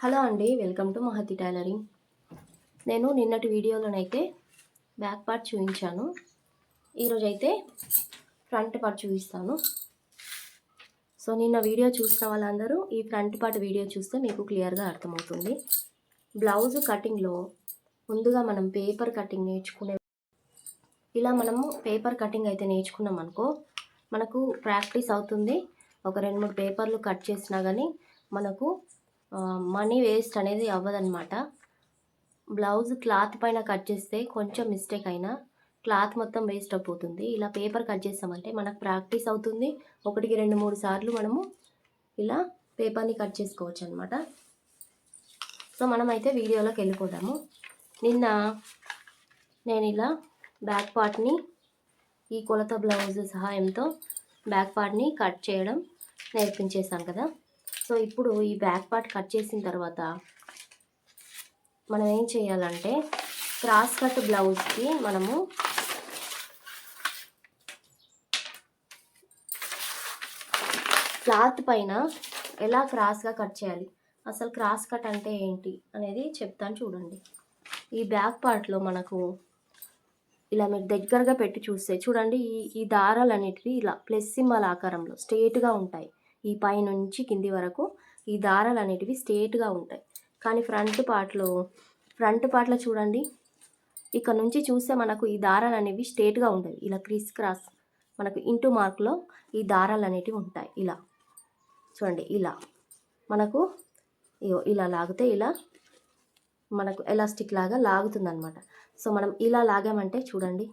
Hello అండి welcome to Mahathi tailoring. నేను నిన్నటి వీడియోలోనైతే బ్యాక్ పార్ట్ చూపించాను. ఈరోజు అయితే ఫ్రంట్ పార్ట్ చూపిస్తాను. సో నిన్న వీడియో చూసిన వాళ్ళందరూ ఈ ఫ్రంట్ పార్ట్ వీడియో చూస్తే మీకు క్లియర్గా అర్థమవుతుంది. బ్లౌజ్ కటింగ్లో ముందుగా మనం పేపర్ కటింగ్ నేర్చుకునే ఇలా మనము పేపర్ కటింగ్ అయితే నేర్చుకున్నాం అనుకో మనకు ప్రాక్టీస్ అవుతుంది. ఒక రెండు మూడు పేపర్లు కట్ చేసినా కానీ మనకు మనీ వేస్ట్ అనేది అవ్వదన్నమాట. బ్లౌజ్ క్లాత్ పైన కట్ చేస్తే కొంచెం మిస్టేక్ అయినా క్లాత్ మొత్తం వేస్ట్ అయిపోతుంది. ఇలా పేపర్ కట్ చేస్తామంటే మనకు ప్రాక్టీస్ అవుతుంది. ఒకటికి రెండు మూడు సార్లు మనము ఇలా పేపర్ని కట్ చేసుకోవచ్చు అనమాట సో మనమైతే వీడియోలోకి వెళ్ళిపోదాము. నిన్న నేను ఇలా బ్యాక్ పార్ట్ని ఈ కొలత బ్లౌజ్ సహాయంతో బ్యాక్ పార్ట్ని కట్ చేయడం నేర్పించేసాను కదా. సో ఇప్పుడు ఈ బ్యాక్ పార్ట్ కట్ చేసిన తర్వాత మనం ఏం చేయాలంటే క్రాస్ కట్ బ్లౌజ్కి మనము క్లాత్ పైన ఎలా క్రాస్గా కట్ చేయాలి అసలు క్రాస్ కట్ అంటే ఏంటి అనేది చెప్తాను చూడండి. ఈ బ్యాక్ పార్ట్లో మనకు ఇలా మీరు దగ్గరగా పెట్టి చూస్తే చూడండి ఈ ఈ దారాలు అనేటివి ఇలా ప్లస్ సింబల్ ఆకారంలో స్ట్రేట్గా ఉంటాయి. ఈ పై నుంచి కింది వరకు ఈ దారాలు అనేటివి స్ట్రేట్గా ఉంటాయి. కానీ ఫ్రంట్ పార్ట్లో ఫ్రంట్ పార్ట్లో చూడండి. ఇక్కడ నుంచి చూస్తే మనకు ఈ దారాలు అనేవి స్ట్రేట్గా ఉంటాయి ఇలా క్రిస్ క్రాస్ మనకు ఇంటూ మార్క్లో ఈ దారాలు అనేటివి ఉంటాయి. ఇలా. చూడండి ఇలా. మనకు ఇలా లాగితే ఇలా మనకు ఎలాస్టిక్ లాగా లాగుతుంది అనమాట సో మనం ఇలా లాగామంటే చూడండి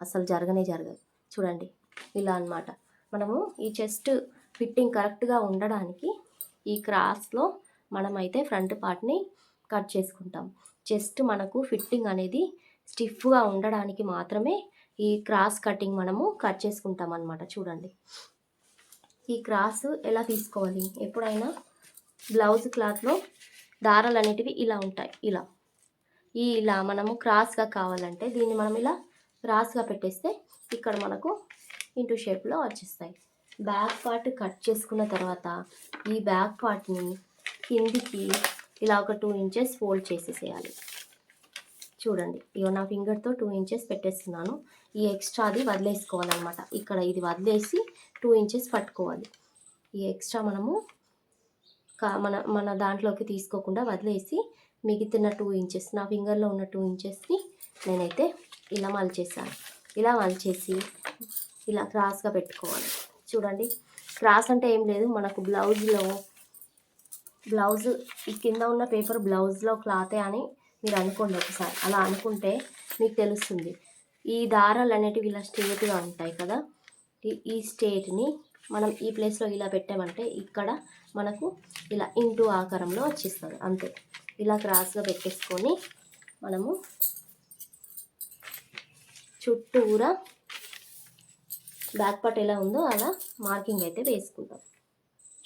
అసలు జరగనే జరగదు. చూడండి ఇలా అన్నమాట. మనము ఈ చెస్ట్ ఫిట్టింగ్ కరెక్ట్గా ఉండడానికి ఈ క్రాస్లో మనమైతే ఫ్రంట్ పార్ట్ని కట్ చేసుకుంటాం. చెస్ట్ మనకు ఫిట్టింగ్ అనేది స్టిఫ్గా ఉండడానికి మాత్రమే ఈ క్రాస్ కటింగ్ మనము కట్ చేసుకుంటాం అనమాట చూడండి. ఈ క్రాస్ ఎలా తీసుకోవాలి? ఎప్పుడైనా బ్లౌజ్ క్లాత్లో దారాలు అనేటివి ఇలా ఉంటాయి. ఇలా. ఈ ఇలా మనము క్రాస్గా కావాలంటే దీన్ని మనం ఇలా క్రాస్గా పెట్టేస్తే ఇక్కడ మనకు ఇంటూ షేప్లో వచ్చేస్తాయి. బ్యాక్ పార్ట్ కట్ చేసుకున్న తర్వాత ఈ బ్యాక్ పార్ట్ని కిందికి ఇలా ఒక టూ ఇంచెస్ ఫోల్డ్ చేసేసేయాలి. చూడండి ఇగో నా ఫింగర్తో టూ ఇంచెస్ పెట్టేస్తున్నాను. ఈ ఎక్స్ట్రాది వదిలేసుకోవాలన్నమాట. ఇక్కడ ఇది వదిలేసి టూ ఇంచెస్ పట్టుకోవాలి. ఈ ఎక్స్ట్రా మనము కా మన మన దాంట్లోకి తీసుకోకుండా వదిలేసి మిగిలిన టూ ఇంచెస్ నా ఫింగర్లో ఉన్న టూ ఇంచెస్ని నేనైతే ఇలా మలిచేసాను ఇలా మలిచేసి ఇలా క్రాస్గా పెట్టుకోవాలి. చూడండి. క్రాస్ అంటే ఏం లేదు. మనకు బ్లౌజ్లో బ్లౌజ్ ఈ కింద ఉన్న పేపర్ బ్లౌజ్లో క్లాతే అని మీరు అనుకోండి ఒకసారి. అలా అనుకుంటే మీకు తెలుస్తుంది. ఈ దారాలు అనేటివి ఇలా స్ట్రేట్గా ఉంటాయి కదా. ఈ స్టేట్ని మనం ఈ ప్లేస్లో ఇలా పెట్టామంటే ఇక్కడ మనకు ఇలా ఇంటూ ఆకారంలో వచ్చేస్తుంది. అంతే. ఇలా క్రాస్గా పెట్టేసుకొని మనము చుట్టూరా బ్యాక్ పార్ట్ ఎలా ఉందో అలా మార్కింగ్ అయితే వేసుకుంటాం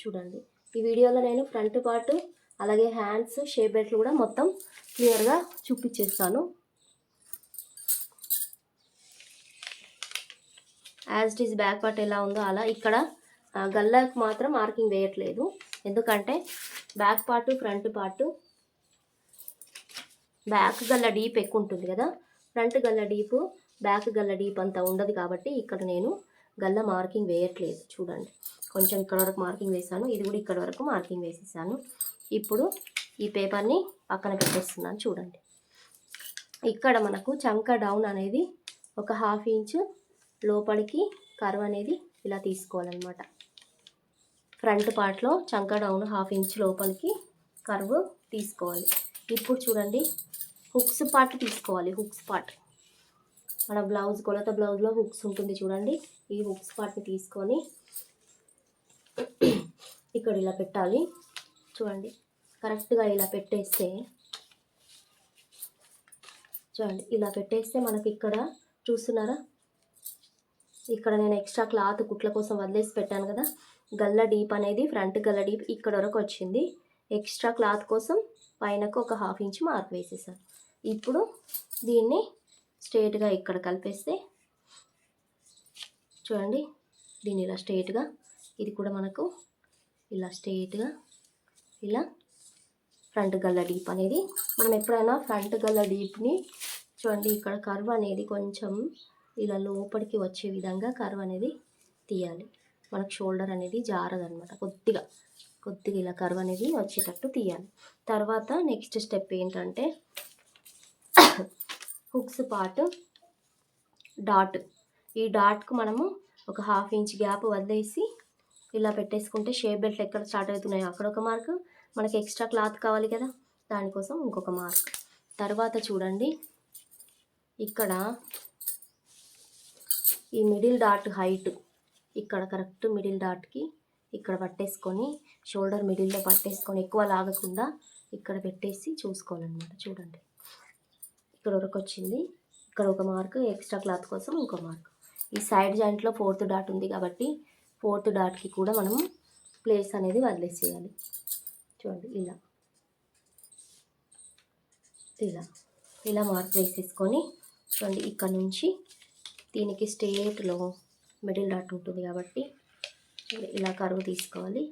చూడండి. ఈ వీడియోలో నేను ఫ్రంట్ పార్ట్ అలాగే హ్యాండ్స్ షేప్ బెల్ట్లు కూడా మొత్తం క్లియర్గా చూపించేస్తాను. As it is back part ఎలా ఉందో అలా ఇక్కడ గల్లాకు మాత్రం మార్కింగ్ వేయట్లేదు. ఎందుకంటే back part front part back గల్ల డీప్ ఎక్కువ ఉంటుంది కదా. ఫ్రంట్ గల్ల డీప్ బ్యాక్ గల్ల డీప్ అంత ఉండదు కాబట్టి ఇక్కడ నేను గల్ల మార్కింగ్ వేయట్లేదు. చూడండి. కొంచెం ఇక్కడ వరకు మార్కింగ్ వేసాను ఇది కూడా ఇక్కడ వరకు మార్కింగ్ వేసేసాను. ఇప్పుడు ఈ పేపర్ని పక్కన పెట్టేస్తున్నాను. చూడండి. ఇక్కడ మనకు చంక డౌన్ అనేది ఒక హాఫ్ ఇంచ్ లోపలికి కర్వ్ అనేది ఇలా తీసుకోవాలన్నమాట. ఫ్రంట్ పార్ట్లో చంక డౌన్ హాఫ్ ఇంచ్ లోపలికి కర్వ్ తీసుకోవాలి. ఇప్పుడు చూడండి. హుక్స్ పార్ట్ తీసుకోవాలి. హుక్స్ పార్ట్ మన బ్లౌజ్ కొలత బ్లౌజ్లో హుక్స్ ఉంటుంది చూడండి. ఈ హుక్స్ పార్ట్ని తీసుకొని ఇక్కడ ఇలా పెట్టాలి. చూడండి కరెక్ట్గా ఇలా పెట్టేస్తే చూడండి ఇలా పెట్టేస్తే మనకి ఇక్కడ చూస్తున్నారా? ఇక్కడ నేను ఎక్స్ట్రా క్లాత్ కుట్ల కోసం వదిలేసి పెట్టాను కదా. గల్ల డీప్ అనేది ఫ్రంట్ గల్ల డీప్ ఇక్కడ వరకు వచ్చింది. ఎక్స్ట్రా క్లాత్ కోసం పైనకు ఒక హాఫ్ ఇంచ్ మార్క్ వేసేసాను. ఇప్పుడు దీన్ని స్ట్రేట్గా ఇక్కడ కలిపేస్తే చూడండి దీన్ని ఇలా స్ట్రేట్గా ఇది కూడా మనకు ఇలా స్ట్రేట్గా ఇలా ఫ్రంట్ గల్ల డీప్ అనేది మనం ఎప్పుడైనా ఫ్రంట్ గల్ల డీప్ని చూడండి ఇక్కడ కర్వ్ అనేది కొంచెం ఇలా లోపలికి వచ్చే విధంగా కర్వ్ అనేది తీయాలి. మనకు షోల్డర్ అనేది జారదనమాట కొద్దిగా కొద్దిగా ఇలా కర్వ్ అనేది వచ్చేటట్టు తీయాలి. తర్వాత నెక్స్ట్ స్టెప్ ఏంటంటే హుక్స్ పార్ట్ డాట్. ఈ డాట్కు మనము ఒక హాఫ్ ఇంచ్ గ్యాప్ వదిలేసి ఇలా పెట్టేసుకుంటే షేప్ బెల్ట్ ఎక్కడ స్టార్ట్ అవుతున్నాయో అక్కడ ఒక మార్క్. మనకి ఎక్స్ట్రా క్లాత్ కావాలి కదా దానికోసం ఇంకొక మార్క్. తర్వాత చూడండి. ఇక్కడ ఈ మిడిల్ డాట్ హైట్ ఇక్కడ కరెక్ట్ మిడిల్ డాట్కి ఇక్కడ పట్టేసుకొని షోల్డర్ మిడిల్లో పట్టేసుకొని ఎక్కువ లాగకుండా ఇక్కడ పెట్టేసి చూసుకోవాలన్నమాట. చూడండి. ఇక్కడ వరకు వచ్చింది. ఇక్కడ ఒక మార్క్ ఎక్స్ట్రా క్లాత్ కోసం ఇంకో మార్క్. ఈ సైడ్ జాయింట్లో ఫోర్త్ డాట్ ఉంది కాబట్టి ఫోర్త్ డాట్కి కూడా మనం ప్లేస్ అనేది వదిలేసేయాలి. చూడండి ఇలా. ఇలా. ఇలా మార్క్ వేసేసుకొని చూడండి ఇక్కడ నుంచి దీనికి స్టేట్లో మిడిల్ డాట్ ఉంటుంది కాబట్టి ఇలా కరువు తీసుకోవాలి.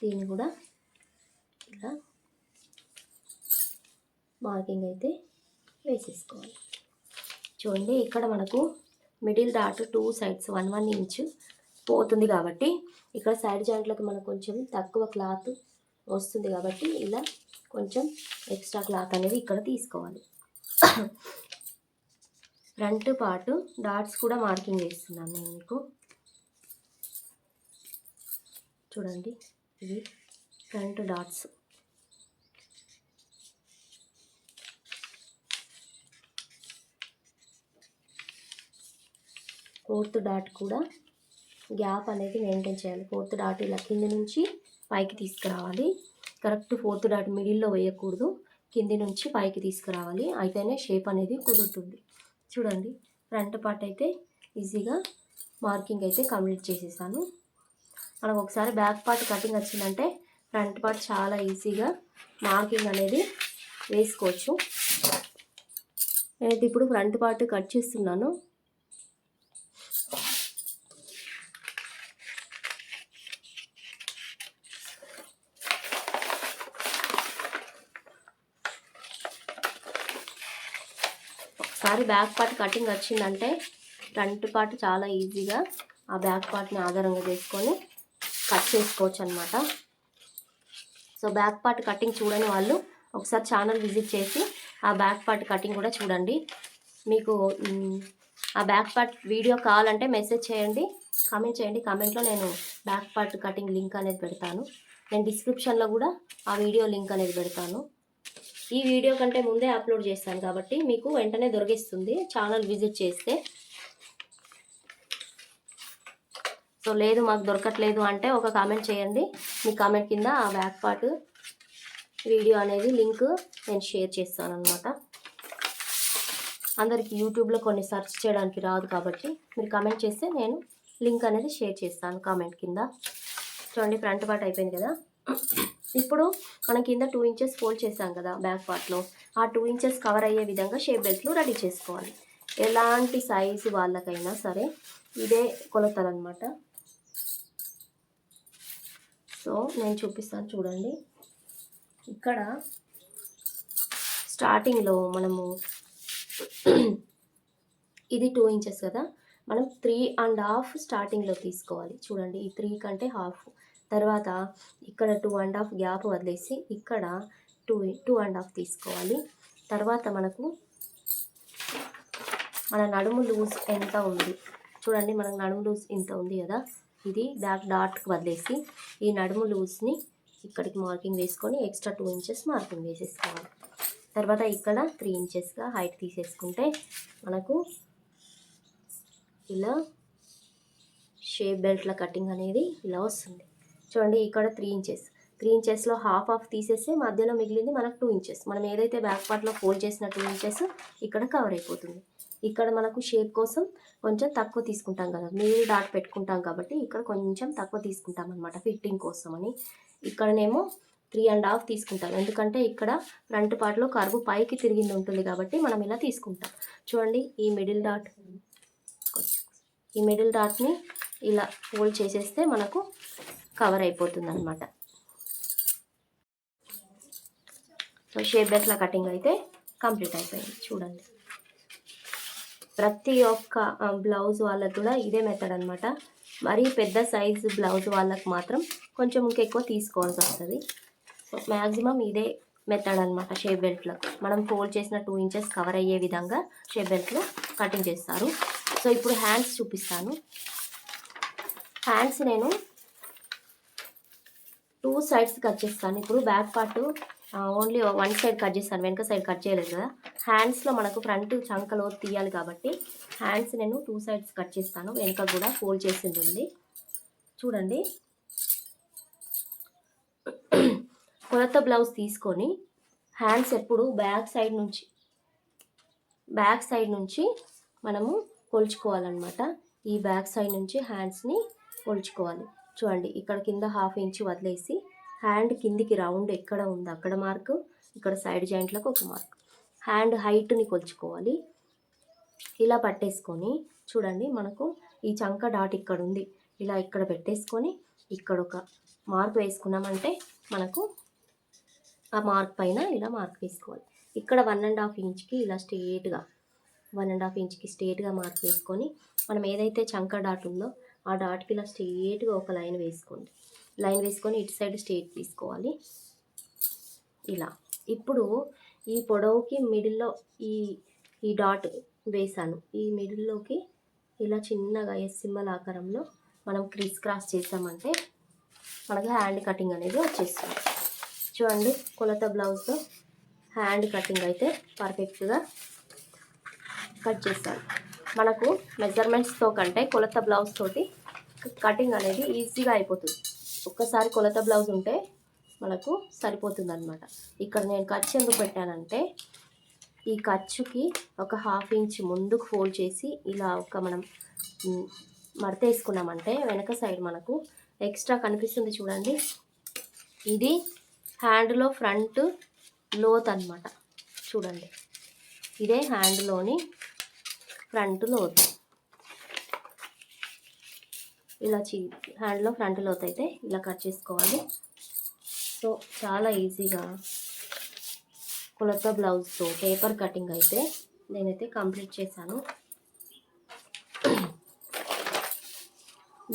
దీన్ని కూడా ఇలా మార్కింగ్ అయితే వేసేసుకోవాలి. చూడండి ఇక్కడ మనకు middle dot two sides one one inch పోతుంది కాబట్టి ఇక్కడ సైడ్ జాయింట్లకు మనకు కొంచెం తక్కువ క్లాత్ వస్తుంది కాబట్టి ఇలా కొంచెం ఎక్స్ట్రా క్లాత్ అనేది ఇక్కడ తీసుకోవాలి. ఫ్రంట్ పార్ట్ డాట్స్ కూడా మార్కింగ్ చేస్తున్నాను నేను మీకు. చూడండి ఇవి ఫ్రంట్ డాట్స్. ఫోర్త్ డాట్ కూడా గ్యాప్ అనేది మెయింటైన్ చేయాలి. ఫోర్త్ డాట్ ఇలా కింది నుంచి పైకి తీసుకురావాలి. కరెక్ట్ ఫోర్త్ డాట్ మిడిల్లో వేయకూడదు. కింది నుంచి పైకి తీసుకురావాలి. అయితేనే షేప్ అనేది కుదురుతుంది. చూడండి ఫ్రంట్ పార్ట్ అయితే ఈజీగా మార్కింగ్ అయితే కంప్లీట్ చేసేసాను. మనకు ఒకసారి బ్యాక్ పార్ట్ కటింగ్ వచ్చిందంటే ఫ్రంట్ పార్ట్ చాలా ఈజీగా మార్కింగ్ అనేది వేసుకోవచ్చు. నేనైతే ఇప్పుడు ఫ్రంట్ పార్ట్ కట్ చేస్తున్నాను. ఒకసారి బ్యాక్ పార్ట్ కటింగ్ వచ్చిందంటే ఫ్రంట్ పార్ట్ చాలా ఈజీగా ఆ బ్యాక్ పార్ట్ని ఆధారంగా చేసుకొని కట్ చేసుకోవచ్చు అనమాట సో బ్యాక్ పార్ట్ కటింగ్ చూడని వాళ్ళు ఒకసారి ఛానల్ విజిట్ చేసి ఆ బ్యాక్ పార్ట్ కటింగ్ కూడా చూడండి. మీకు ఆ బ్యాక్ పార్ట్ వీడియో కావాలంటే మెసేజ్ చేయండి కామెంట్ చేయండి. కామెంట్లో నేను బ్యాక్ పార్ట్ కటింగ్ లింక్ అనేది పెడతాను. నేను డిస్క్రిప్షన్లో కూడా ఆ వీడియో లింక్ అనేది పెడతాను. ఈ వీడియో కంటే ముందే అప్లోడ్ చేస్తాను కాబట్టి మీకు వెంటనే దొరికిస్తుంది. ఛానల్ విజిట్ చేస్తే. సో లేదు మాకు దొరకట్లేదు అంటే ఒక కామెంట్ చేయండి. మీ కామెంట్ కింద ఆ బ్యాక్ పార్ట్ వీడియో అనేది లింక్ నేను షేర్ చేస్తాను అనమాట అందరికీ యూట్యూబ్లో కొన్ని సెర్చ్ చేయడానికి రాదు కాబట్టి మీరు కామెంట్ చేస్తే నేను లింక్ అనేది షేర్ చేస్తాను కామెంట్ కింద. చూడండి ఫ్రంట్ పార్ట్ అయిపోయింది కదా. ఇప్పుడు మనం కింద టూ ఇంచెస్ ఫోల్డ్ చేసాం కదా బ్యాక్ పార్ట్లో ఆ టూ ఇంచెస్ కవర్ అయ్యే విధంగా షేప్ బెల్ట్లు రెడీ చేసుకోవాలి. ఎలాంటి సైజు వాళ్ళకైనా సరే ఇదే కొలతలన్నమాట. సో నేను చూపిస్తాను చూడండి. ఇక్కడ స్టార్టింగ్లో మనము ఇది టూ ఇంచెస్ కదా మనం త్రీ అండ్ హాఫ్ స్టార్టింగ్లో తీసుకోవాలి. చూడండి ఈ త్రీ కంటే హాఫ్ తర్వాత ఇక్కడ టూ అండ్ హాఫ్ గ్యాప్ వదిలేసి ఇక్కడ టూ టూ అండ్ హాఫ్ తీసుకోవాలి. తర్వాత మనకు మన నడుము లూజ్ ఎంత ఉంది? చూడండి మనకు నడుము లూజ్ ఇంత ఉంది కదా? ఇది బ్యాక్ డాట్కి వదిలేసి ఈ నడుము లూజ్ని ఇక్కడికి మార్కింగ్ వేసుకొని ఎక్స్ట్రా టూ ఇంచెస్ మార్కింగ్ వేసేసుకోవాలి. తర్వాత ఇక్కడ త్రీ ఇంచెస్గా హైట్ తీసేసుకుంటే మనకు ఇలా షేప్ బెల్ట్ల కటింగ్ అనేది ఇలా వస్తుంది. చూడండి ఇక్కడ త్రీ ఇంచెస్ త్రీ ఇంచెస్లో హాఫ్ ఆఫ్ తీసేస్తే మధ్యలో మిగిలింది మనకు టూ ఇంచెస్ మనం ఏదైతే బ్యాక్ పార్ట్లో ఫోల్డ్ చేసిన టూ ఇంచెస్ ఇక్కడ కవర్ అయిపోతుంది. ఇక్కడ మనకు షేప్ కోసం కొంచెం తక్కువ తీసుకుంటాం కదా. మీరు డాట్ పెట్టుకుంటాం కాబట్టి ఇక్కడ కొంచెం తక్కువ తీసుకుంటాం అనమాట ఫిట్టింగ్ కోసం అని ఇక్కడనేమో త్రీ అండ్ హాఫ్ తీసుకుంటాం. ఎందుకంటే ఇక్కడ ఫ్రంట్ పార్ట్లో కరువు పైకి తిరిగింది ఉంటుంది కాబట్టి మనం ఇలా తీసుకుంటాం. చూడండి ఈ మిడిల్ డాట్ ఈ మిడిల్ డాట్ని ఇలా ఫోల్డ్ చేసేస్తే మనకు కవర్ అయిపోతుంది అనమాట సో షేప్ బెల్ట్ల కటింగ్ అయితే కంప్లీట్ అయిపోయింది చూడండి. ప్రతి ఒక్క బ్లౌజ్ వాళ్ళకు కూడా ఇదే మెథడ్ అనమాట మరీ పెద్ద సైజు బ్లౌజ్ వాళ్ళకు మాత్రం కొంచెం ఇంకెక్కువ తీసుకోవాల్సి వస్తుంది. సో మ్యాక్సిమం ఇదే మెథడ్ అనమాట షేప్ బెల్ట్లో మనం ఫోల్డ్ చేసిన టూ ఇంచెస్ కవర్ అయ్యే విధంగా షేప్ బెల్ట్లో కటింగ్ చేస్తారు. సో ఇప్పుడు హ్యాండ్స్ చూపిస్తాను. హ్యాండ్స్ నేను టూ సైడ్స్ కట్ చేస్తాను. ఇప్పుడు back part only one side cut చేస్తాను. వెనక సైడ్ కట్ చేయలేదు కదా. హ్యాండ్స్లో మనకు ఫ్రంట్ చంకలో తీయాలి కాబట్టి హ్యాండ్స్ నేను టూ సైడ్స్ కట్ చేస్తాను. వెనక కూడా ఫోల్డ్ చేసింది ఉంది. చూడండి. కొలత బ్లౌజ్ తీసుకొని హ్యాండ్స్ ఎప్పుడు బ్యాక్ సైడ్ నుంచి బ్యాక్ సైడ్ నుంచి మనము కొలుచుకోవాలన్నమాట. ఈ బ్యాక్ సైడ్ నుంచి హ్యాండ్స్ని కొలుచుకోవాలి. చూడండి ఇక్కడ కింద హాఫ్ ఇంచ్ వదిలేసి హ్యాండ్ కిందికి రౌండ్ ఎక్కడ ఉంది అక్కడ మార్క్ ఇక్కడ సైడ్ జాయింట్లకు ఒక మార్క్. హ్యాండ్ హైట్ని కొలుచుకోవాలి. ఇలా పట్టేసుకొని చూడండి మనకు ఈ చంక డాట్ ఇక్కడ ఉంది. ఇలా ఇక్కడ పెట్టేసుకొని ఇక్కడ ఒక మార్క్ వేసుకున్నామంటే మనకు ఆ మార్క్ పైన ఇలా మార్క్ వేసుకోవాలి. ఇక్కడ వన్ అండ్ హాఫ్ ఇంచ్కి ఇలా స్ట్రేట్గా వన్ అండ్ హాఫ్ ఇంచ్కి స్ట్రేట్గా మార్క్ వేసుకొని మనం ఏదైతే చంక డాట్ ఉందో ఆ డాట్కి ఇలా స్ట్రేట్గా ఒక లైన్ వేసుకోండి. లైన్ వేసుకొని ఇటు సైడ్ స్ట్రేట్ తీసుకోవాలి. ఇలా. ఇప్పుడు ఈ పొడవుకి మిడిల్లో ఈ ఈ డాట్ వేసాను ఈ మిడిల్లోకి ఇలా చిన్నగా ఎస్ సింబల్ ఆకారంలో మనం క్రిస్ క్రాస్ చేసామంటే మనకి హ్యాండ్ కటింగ్ అనేది వచ్చేస్తుంది. చూడండి కొలత బ్లౌజ్తో హ్యాండ్ కటింగ్ అయితే పర్ఫెక్ట్గా కట్ చేస్తాను మనకు మెజర్మెంట్స్తో కంటే కొలత బ్లౌజ్ తోటి కటింగ్ అనేది ఈజీగా అయిపోతుంది. ఒక్కసారి కొలత బ్లౌజ్ ఉంటే మనకు సరిపోతుంది అనమాట ఇక్కడ నేను ఖర్చు ఎందుకు పెట్టానంటే ఈ ఖర్చుకి ఒక హాఫ్ ఇంచ్ ముందుకు ఫోల్డ్ చేసి ఇలా ఒక మనం మడత వేసుకున్నామంటే వెనక సైడ్ మనకు ఎక్స్ట్రా కనిపిస్తుంది చూడండి. ఇది హ్యాండ్లో ఫ్రంట్ లోత్ అన్నమాట చూడండి. ఇదే హ్యాండ్లోని ఫ్రంట్ లోతు. ఇలా చీ హ్యాండ్లో ఫ్రంట్ లోతు అయితే ఇలా కట్ చేసుకోవాలి. సో చాలా ఈజీగా కొలత బ్లౌజ్తో పేపర్ కటింగ్ అయితే నేనైతే కంప్లీట్ చేశాను.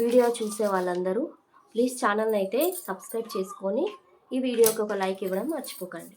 వీడియో చూసే వాళ్ళందరూ ప్లీజ్ ఛానల్ని అయితే సబ్స్క్రైబ్ చేసుకొని ఈ వీడియోకి ఒక లైక్ ఇవ్వడం మర్చిపోకండి.